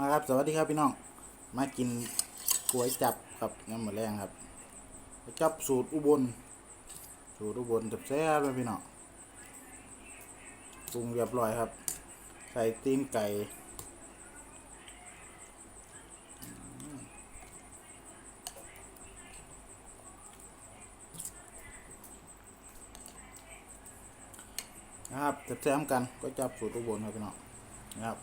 มาครับ สวัสดีครับพี่น้อง มากินก๋วยจับกับน้ำหมูแรงครับจับสูตรอุบล สูตรอุบลตับแซ่บเลยพี่น้องปรุงเรียบร้อยครับ ใส่ตีนไก่นะครับแซ่บกันก๋วยจับสูตรอุบลครับพี่น้องนะครับ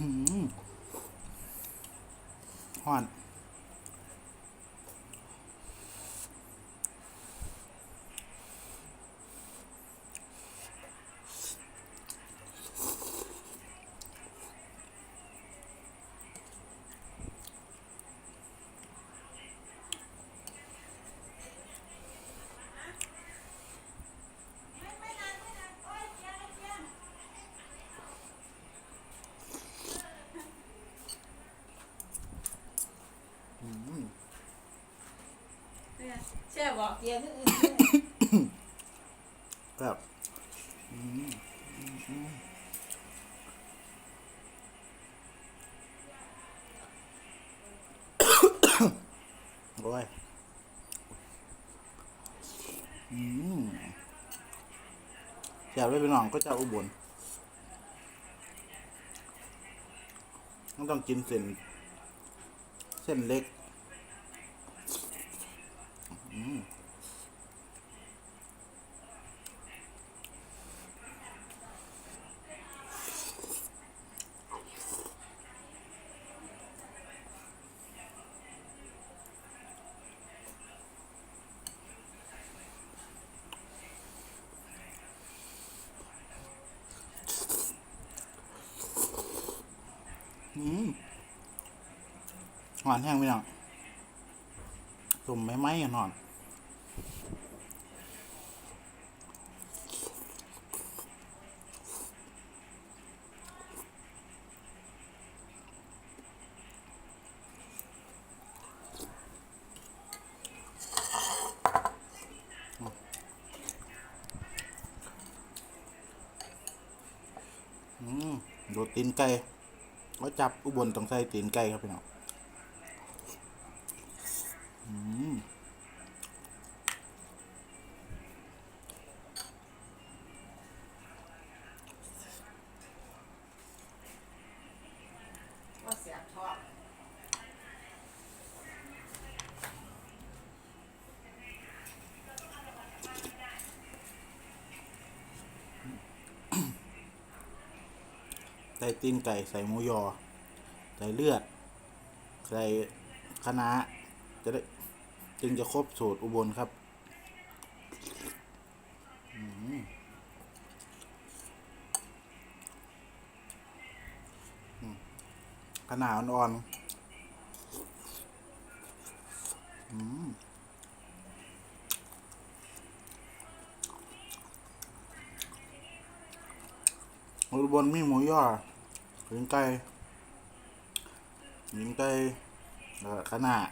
ห่อนอืม แช่บอกเกียร์ที่อื่นครับอืมอืมโอ้ยอืมอยากไปเป็นน้องก็จะอุบลต้องต้องกินเส้น เส้นเล็ก หวานแห้งไปหน่อยตุ่มไม่ไหมกันหน่อยอื ดตีนไก่ก็จับอุบลต้องใส่ตีนไก่ครับพี่น้องอืม ใส่ตีนไก่ใส่หมูยอ ใส่เลือด ใส่คะน้าจะได้จึงจะครบสูตรอุบลครับอืมอืมคะน้าอ่อนๆอืมอุบลมีหมูยอ หญิงไก่หญิงไก่ขนาด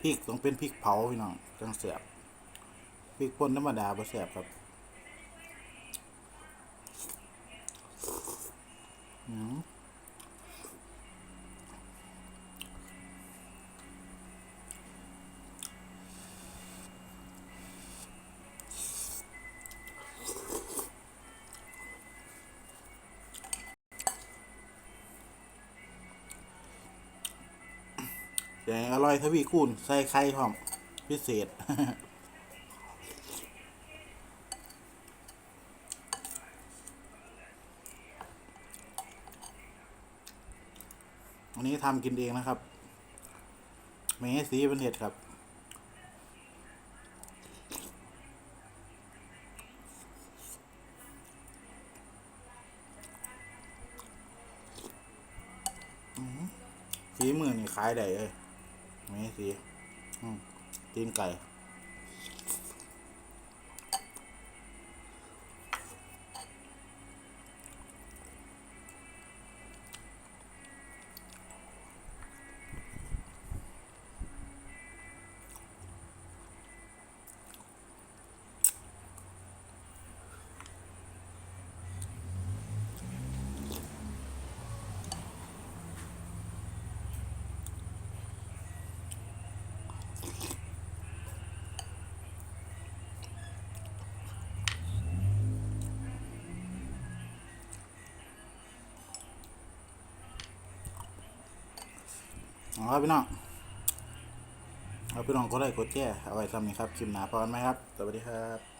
พริกต้องเป็นพริกเผาพี่น้องจังเสียบพริกป่นธรรมดาบ่เสียบครับอืม แกงอร่อยทวีคูณใส่ไข่พร้อมพิเศษวันนี้ทำกินเองนะครับไม่ให้สีเป็นเห็ดครับฝีมือนี่ขายได้เลย ไม่ให้สีอืมตีนไก่ เอาครับพี่น้องเอาพี่น้องก็ได้กดแจ้เอาไว้ทำนี้ครับคลิปหนาพอไหมครับ สวัสดีครับ